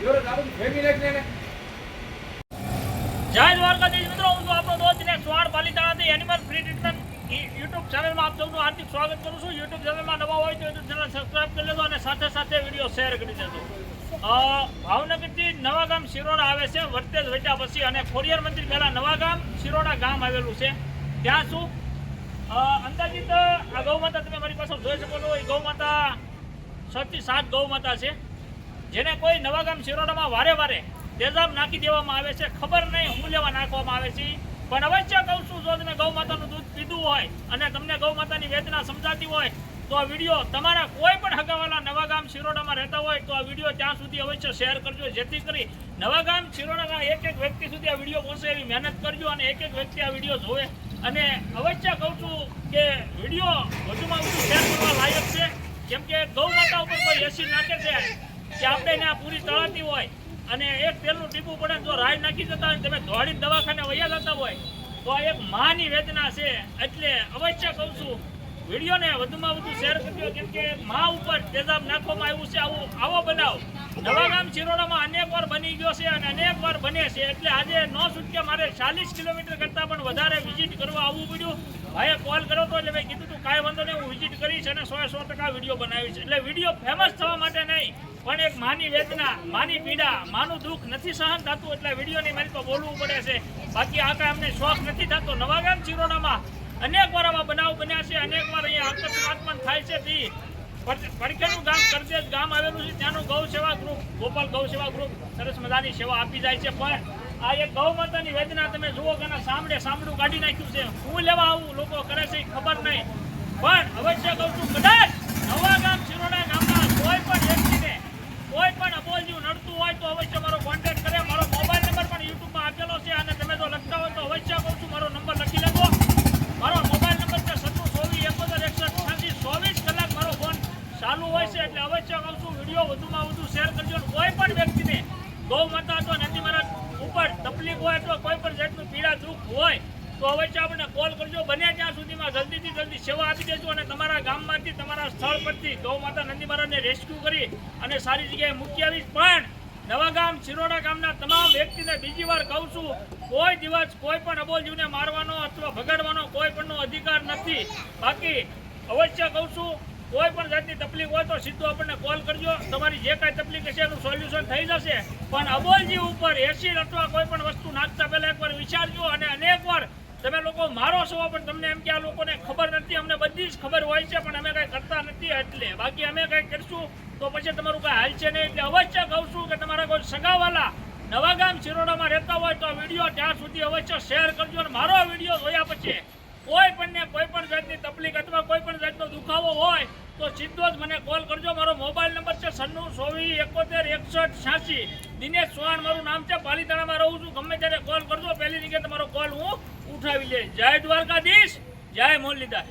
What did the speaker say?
જય દ્વારકાધીશ મિત્રો, હું આપણો દોસ્ત ને સ્વાડ પાલિતાણાથી એનિમલ ફ્રી ટ્રીટમેન્ટ યુટ્યુબ ચેનલમાં આપ સૌનું હાર્દિક સ્વાગત કરું છું. યુટ્યુબ ચેનલમાં નવા હોય તો યુટ્યુબ ચેનલ સબસ્ક્રાઇબ કરી લેજો અને સાથે સાથે વીડિયો શેર કરી દેજો. ભાવનગરથી નવાગામ શિરોડા આવે છે, વર્તેજ વચ્યા પછી અને ખોડિયાર મંદિર પહેલા નવાગામ શિરોડા ગામ આવેલું છે. ત્યાં શું? અંદાજિત આ ગૌમાતા તમે મારી પાસે જોઈ શકો છો. એ ગૌમાતા છથી સાત ગૌમાતા છે. જેને કોઈ નવાગામ શિરોડામાં વારે વારે તેજાબ નાખી દેવામાં આવે છે, ખબર નહીં હું લેવા નાખવામાં આવે છે. પણ અવશ્ય કહું છું, જો તમે ગૌ માતાનું દૂધ પીધું હોય અને તમને ગૌ માતાની વેદના સમજાતી હોય, તો આ વીડિયો તમારા કોઈ પણ હગાવાલા નવાગામ શિરોડામાં રહેતા હોય, તો આ વીડિયો ત્યાં સુધી અવશ્ય શેર કરજો. જેથી કરી નવાગામ શિરોડાના એક એક વ્યક્તિ સુધી આ વીડિયો પહોંચે એવી મહેનત કરજો અને એક એક વ્યક્તિ આ વીડિયો જોવે. અને અવશ્ય કહું છું કે વીડિયો વધુમાં વધુ શેર કરવા લાયક છે. કેમ કે ગૌ માતા ઉપર કોઈ એસી નાખે છે. કે આપણે ત્યાં પૂરી તળાતી હોય અને એક તેલનું ટીપું પડે જો રાય નાખી જતા હોય તમે દોડી દવાખાને વયા જતા હોય, તો આ એક માની વેદના છે. એટલે અવશ્ય કહું છું, વિડીયોને વધુમાં વધુ શેર કરજો, કેમ કે મા ઉપર તેજાબ નાખવામાં આવ્યું છે. આવું આવો બનાવ. નવાગામ શિરોડામાં અનેક વાર બની ગયો છે અને અનેક વાર બને છે. એટલે આજે નો છૂટકે મારે ચાલીસ કિલોમીટર કરતાં પણ વધારે વિઝિટ કરવા આવવું પડ્યું. ભાઈએ કોલ કર્યો હતો એટલે મેં કીધું તું કાંઈ વાંધો નહીં, હું વિઝિટ કરીશ અને સો સો ટકા વીડિયો બનાવીશ. એટલે વીડિયો ફેમસ થવા માટે નહીં પણ એક માની વેદના, માની પીડા, માનું દુઃખ નથી સહન થતું એટલે વિડીયોની મારી તો બોલવું પડે છે. બાકી આ કાંઈ શોખ નથી થતો. નવાગામ ચિરોડામાં અનેક વાર આવા બનાવ બન્યા છે. અનેક વાર અહીંયા અકસ્માત થાય છે તે પડખેનું ગામ કરજેજ ગામ આવેલું છે. ત્યાંનું ગૌ સેવા ગ્રુપ, ગોપાલ ગૌ સેવા ગ્રુપ સરસ મજાની સેવા આપી જાય છે. પણ આ એક ગૌ માતાની વેદના તમે જુઓ કે સાંભળે સાંભળું કાઢી નાખ્યું છે. હું લેવા આવું? લોકો કરે છે. ખબર નહીં. પણ અવશ્ય કહું છું કદાચ નવા ગામ શિરોડા ગામના કોઈ પણ વ્યક્તિને કોઈ પણ અબોલજીવ નડતું હોય તો અવશ્ય મારો કોન્ટેક્ટ કરે મારો મોબાઈલ નંબર પણ યુટ્યુબમાં આપેલો છે અને તમે જો લખતા હોય તો અવશ્ય કહું છું મારો નંબર લખી લેજો મારો મોબાઈલ નંબર છે સત્તુ ચોવીસ એકોતેર એકસઠ અઠ્યાસી ચોવીસ કલાક મારો ફોન ચાલુ હોય છે એટલે અવશ્ય કહું છું વીડિયો વધુમાં વધુ શેર કરજો અને કોઈ પણ વ્યક્તિને ગૌ માતા અથવા નંદી મહારાજ ઉપર તકલીફ હોય અથવા કોઈ પણ જાતનું પીડા, દુઃખ હોય તો અવશ્ય આપણને કોલ કરજો. બને ત્યાં સુધીમાં જલ્દીથી જલ્દી સેવા આપી દેજો અને તમારા ગામમાંથી, તમારા સ્થળ પરથી ગૌ માતા નંદી મહારાજને રેસ્ક્યુ કરી અને સારી જગ્યાએ મૂકી આવીશ. પણ નવા ગામ શિરોડા ગામના તમામ વ્યક્તિને બીજી વાર કહું છું, કોઈ દિવસ કોઈ પણ અબોલ જીવને મારવાનો અથવા ભગાડવાનો કોઈ પણનો અધિકાર નથી. બાકી અવશ્ય કહું છું કોઈ પણ જાતની તકલીફ હોય તો સીધું આપણને કોલ કરજો. તમારી જે કાંઈ તકલીફ હશે એનું સોલ્યુશન થઈ જશે. પણ અબોલજી ઉપર એસિડ અથવા કોઈ પણ વસ્તુ નાખતા પહેલાં એકવાર વિચારજો અને અનેકવાર તમે લોકો મારો છો, પણ તમને એમ કે આ લોકોને ખબર નથી, અમને બધી જ ખબર હોય છે, પણ અમે કાંઈ કરતા નથી એટલે. બાકી અમે કંઈ કરશું તો પછી તમારું કાંઈ હાલ છે નહીં. એટલે અવશ્ય કહું છું કે તમારા કોઈ સગાવાલા નવાગામ શિરોડામાં રહેતા હોય તો વીડિયો ત્યાં સુધી અવશ્ય શેર કરજો અને મારો વીડિયો જોયા પછી કોઈ પણને કોઈ પણ જાતની તકલીફ અથવા કોઈ પણ જાતનો દુખાવો હોય તો સીધો જ મને કોલ કરજો. મારો મોબાઈલ નંબર છે સન્નું ચોવીસ, એકોતેર, એકસઠ, છ્યાસી. દિનેશ ચૌહાણ, મારું નામ છે. પાલીતાણામાં રહું છું. ગમે ત્યારે કોલ કરજો. પહેલી જગ્યાએ તમારો કોલ હું ઉઠાવી લઈશ. જય દ્વારકાધીશ. જય મુરલીધર